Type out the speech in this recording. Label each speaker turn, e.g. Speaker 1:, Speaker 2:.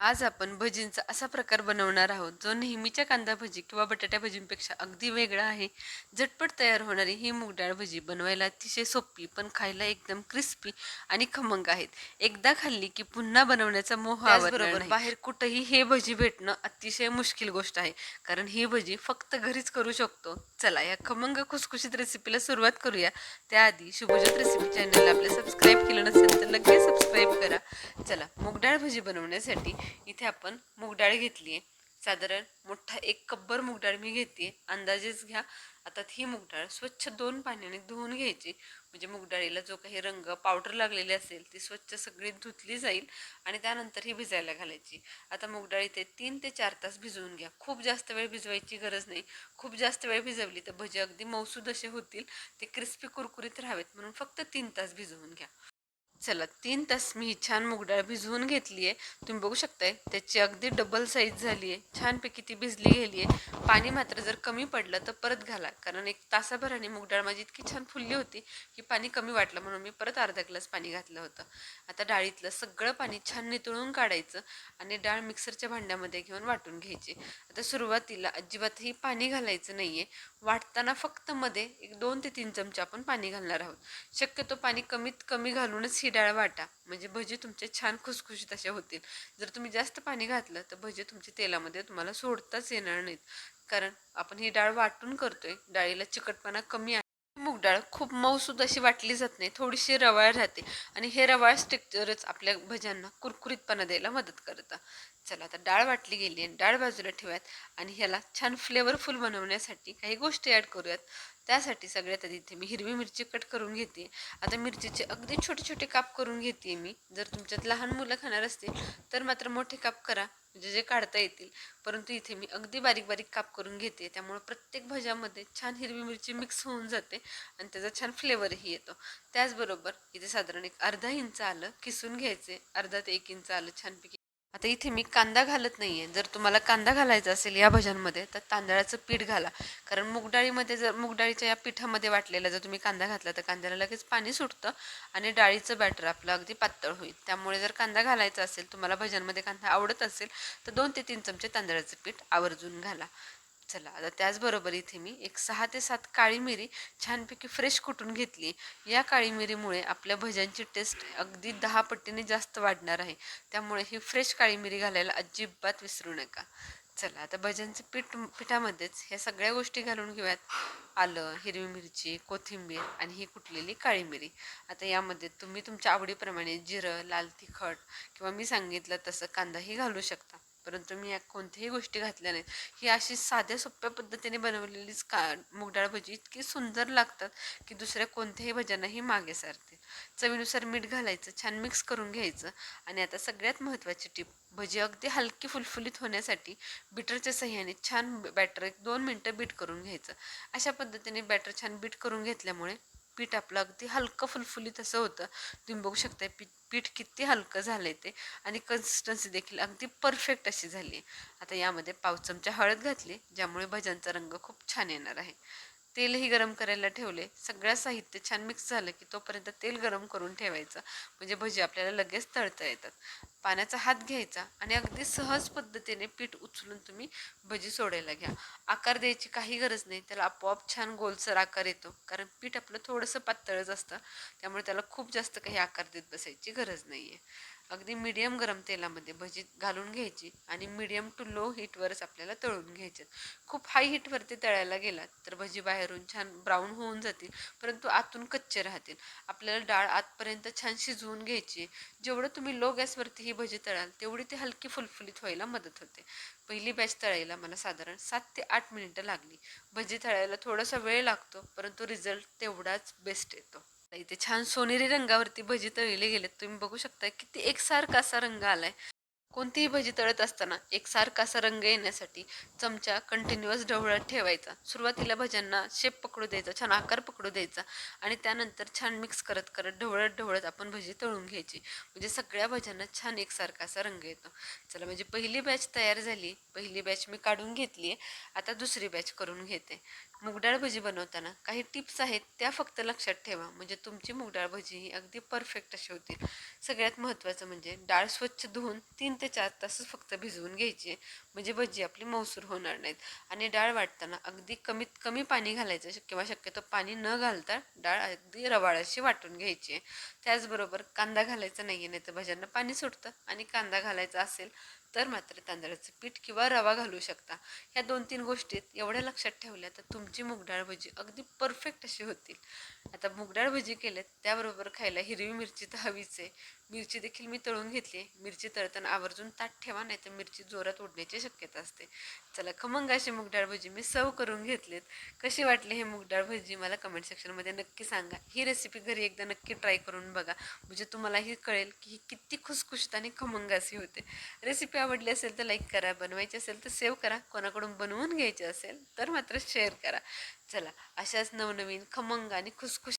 Speaker 1: आज आपण भजींचा असा प्रकार बनवणार आहोत जो नेहमीच्या कांदा भजी किंवा बटाट्या भजींपेक्षा अगदी वेगळा आहे. झटपट तयार होणारी ही मूग डाळ भजी बनवायला अतिशय सोपी पण खायला एकदम क्रिस्पी आणि खमंग आहेत. एकदा खाल्ली की पुन्हा बनवण्याचा मोह नाही. बाहेर कुठेही हे भजी भेटणं अतिशय मुश्किल गोष्ट आहे कारण ही भजी फक्त घरीच करू शकतो. चला या खमंग खुसखुशीत रेसिपीला सुरुवात करूया. त्याआधी शुभज्योत रेसिपी चॅनलला आपल्या सबस्क्राईब केलं नसेल तर लगेच सबस्क्राईब करा. चला मूग डाळ भजी बनवण्यासाठी इथे आपण मूगडाळ घेतली आहे. साधारण मोठा एक कब्बर मूगडाळ मी घेते. अंदाजेच घ्या. आता ही मूगडाळ स्वच्छ दोन पाण्याने धुवून घ्यायची. म्हणजे मूगडाळीला जो काही रंग पावडर लागलेली असेल ती स्वच्छ सगळी धुतली जाईल आणि त्यानंतर ही भिजायला घालायची. आता मूगडाळी ते तीन ते चार तास भिजवून घ्या. खूप जास्त वेळ भिजवायची गरज नाही. खूप जास्त वेळ भिजवली तर भजी अगदी मौसूद असे होतील. ते क्रिस्पी कुरकुरीत राहावेत म्हणून फक्त तीन तास भिजवून घ्या. चला तीन तास मी ही छान मुगडाळ भिजवून घेतली आहे तुम्ही बघू शकताय त्याची अगदी डबल साईज झाली आहे छानपैकी ती भिजली गेली आहे पाणी मात्र जर कमी पडलं तर परत घाला. कारण एक तासाभराने मुगडाळ माझी इतकी छान फुलली होती की पाणी कमी वाटलं म्हणून मी परत अर्धा ग्लास पाणी घातलं होतं. आता डाळीतलं सगळं पाणी छान नितळून काढायचं आणि डाळ मिक्सरच्या भांड्यामध्ये घेऊन वाटून घ्यायची. आता सुरुवातीला अजिबातही पाणी घालायचं नाही आहे वाटताना फक्त मध्ये एक दोन ते तीन चमचे आपण पाणी घालणार आहोत. शक्यतो पाणी कमीत कमी घालूनच ही डाळ वाटा. म्हणजे भजी तुमचे छान खुसखुशीत असे होतील. जर तुम्ही जास्त पाणी घातलं तर भजी तुमच्या तेलामध्ये तुम्हाला सोडताच येणार नाहीत. कारण आपण ही डाळ वाटून करतोय. डाळीला चिकटपणा कमी आहे. मूग डाळ खूप मऊसूद अशी वाटली जात नाही. थोडीशी रवाळ राहते. आणि हे रवाळ स्ट्रिक्चरच आपल्या भज्यांना कुरकुरीतपणा द्यायला मदत करतं. चला आता डाळ वाटली गेली आहे डाळ बाजूला ठेवूयात आणि ह्याला छान फ्लेवरफुल बनवण्यासाठी काही गोष्टी ॲड करूयात. त्यासाठी सगळ्यात आधी इथे मी हिरवी मिरची कट करून घेते. आता मिरचीचे अगदी छोटे छोटे काप करून घेते मी. जर तुमच्यात लहान मुलं खाणार असतील तर मात्र मोठे काप करा म्हणजे जे काढता येतील. परंतु इथे मी अगदी बारीक बारीक काप करून घेते. त्यामुळे प्रत्येक भज्यामध्ये छान हिरवी मिरची मिक्स होऊन जाते आणि त्याचा छान फ्लेवरही येतो. त्याचबरोबर इथे साधारण एक अर्धा इंच आलं किसून घ्यायचे. अर्धा ते एक इंच आलं छानपैकी आता इथे मी कांदा घालत नाही आहे जर तुम्हाला कांदा घालायचा असेल या भज्यांमध्ये तर तांदळाचं पीठ घाला. कारण मुगडाळीमध्ये जर मुगडाळीच्या या पिठामध्ये वाटलेला जर तुम्ही कांदा घातला तर कांद्याला लगेच पाणी सुटतं आणि डाळीचं बॅटर आपलं अगदी पातळ होईल. त्यामुळे जर कांदा घालायचा असेल तुम्हाला भज्यांमध्ये कांदा आवडत असेल तर दोन ते तीन चमचे तांदळाचं पीठ आवर्जून घाला. चला आता त्याचबरोबर इथे मी एक सहा ते सात काळी मिरी छानपैकी फ्रेश कुटून घेतली या काळी मिरीमुळे आपल्या भज्यांची टेस्ट अगदी दहा पट्टीने जास्त वाढणार आहे. त्यामुळे ही फ्रेश काळी मिरी घालायला अजिबात विसरू नका. चला आता भज्यांचे पीठ पिठामध्येच ह्या सगळ्या गोष्टी घालून घेऊयात. आलं हिरवी मिरची कोथिंबीर आणि ही कुटलेली काळी मिरी. आता यामध्ये तुम्ही तुमच्या आवडीप्रमाणे जिरं लाल तिखट किंवा मी सांगितलं तसं कांदाही घालू शकता. परंतु मी या कोणत्याही गोष्टी घातल्या नाहीत. ही अशी साध्या सोप्या पद्धतीने बनवलेलीच का मुगडाळ भजी इतकी सुंदर लागतात की दुसऱ्या कोणत्याही भज्यांनाही मागे सारतील चवीनुसार मीठ घालायचं छान मिक्स करून घ्यायचं आणि आता सगळ्यात महत्त्वाची टीप भजी अगदी हलकी फुलफुलीत होण्यासाठी बीटरच्या सह्याने छान बॅटर एक दोन मिनटं बीट करून घ्यायचं. अशा पद्धतीने बॅटर छान बीट करून घेतल्यामुळे पीठ आपलं अगदी हलकं फुलफुलीत असं होतं. तुम्ही बघू शकता पीठ पीठ किती हलकं झालंय ते. आणि कन्सिस्टन्सी देखील अगदी परफेक्ट अशी झाली आता यामध्ये पाव चमचा हळद घातली ज्यामुळे भज्यांचा रंग खूप छान येणार आहे. तेलही गरम करायला ठेवले. सगळं साहित्य छान मिक्स झालं की तोपर्यंत तेल गरम करून ठेवायचं. म्हणजे भजी आपल्याला लगेच तळता येतात. पाण्याचा हात घ्यायचा आणि अगदी सहज पद्धतीने पीठ उचलून तुम्ही भजी सोडायला घ्या. आकार द्यायची काही गरज नाही त्याला आपोआप छान गोलसर आकार येतो. कारण पीठ आपलं थोडंसं पातळच असतं त्यामुळे त्याला खूप जास्त काही आकार देत बसायची गरज नाही आहे अगदी मिडियम गरम तेलामध्ये भजी घालून घ्यायची आणि मीडियम टू लो हीटवरच आपल्याला तळून घ्यायचे. खूप हाय हीटवरती तळायला गेलात तर भजी बाहेरून छान ब्राऊन होऊन जातील परंतु आतून कच्चे राहतील. आपल्याला डाळ आतपर्यंत छान शिजवून घ्यायची. जेवढं तुम्ही लो गॅसवरती ही भजी तळाल तेवढी ती हलकी फुलफुलीत व्हायला मदत होते. पहिली बॅच तळायला मला साधारण सात ते आठ मिनिटं लागली. भजी तळायला थोडासा वेळ लागतो परंतु रिझल्ट तेवढाच बेस्ट येतो. इथे छान सोनेरी रंगावरती भजी तळले गेलेत. तुम्ही बघू शकता किती एकसारखा असा रंग आलाय. कोणतीही भजी तळत असताना एकसारखा असा रंग येण्यासाठी चमचा कंटिन्युअस ढवळत ठेवायचा. सुरुवातीला भज्यांना शेप पकडू द्यायचा छान आकार पकडू द्यायचा आणि त्यानंतर छान मिक्स करत करत ढवळत ढवळत आपण भजी तळून घ्यायची. म्हणजे सगळ्या भज्यांना छान एकसारखा असा रंग येतो. चला म्हणजे पहिली बॅच तयार झाली. पहिली बॅच मी काढून घेतली आहे आता दुसरी बॅच करून घेते. मुगडाळ भजी बनवताना काही टिप्स आहेत त्या फक्त लक्षात ठेवा. म्हणजे तुमची मुगडाळ भजी ही अगदी परफेक्ट अशी होतील. सगळ्यात महत्त्वाचं म्हणजे डाळ स्वच्छ धुवून तीन ते चार तासच फक्त भिजवून घ्यायची. म्हणजे भजी आपली मौसूर होणार नाहीत. आणि डाळ वाटताना अगदी कमीत कमी पाणी घालायचं किंवा शक्यतो पाणी न घालता डाळ अगदी रवाळाशी वाटून घ्यायची. आहे त्याचबरोबर कांदा घालायचा नाही आहे नाही तर भज्यांना पाणी सुटतं. आणि कांदा घालायचा असेल तर मात्र तांदळाचं पीठ किंवा रवा घालू शकता. ह्या दोन तीन गोष्टीत एवढ्या लक्षात ठेवल्या तर तुमची मुगडाळ भजी अगदी परफेक्ट अशी होतील. आता मुगडाळ भजी केल्यात त्याबरोबर खायला हिरवी मिरची तर हवीच आहे. मिरची देखील मी तळून घेतली आहे. मिरची तळताना आवर्जून ताट ठेवा नाही तर मिरची जोरात उडण्याची शक्यता असते. चला खमंग अशी मुगडाळ भजी मी सर्व करून घेतलेत. कशी वाटली हे मुगडाळ भजी मला कमेंट सेक्शनमध्ये नक्की सांगा. ही रेसिपी घरी एकदा नक्की ट्राय करून बघा. म्हणजे तुम्हालाही कळेल की ही किती खुसखुशीत आणि खमंग अशी होते. रेसिपी आवडली असेल तर लाईक करा. बनवायची असेल तर सेव्ह करा. कोणाकडून बनवून घ्यायची असेल तर मात्र शेअर करा. चला अशाच नवनवीन खमंग आणि खुसखुश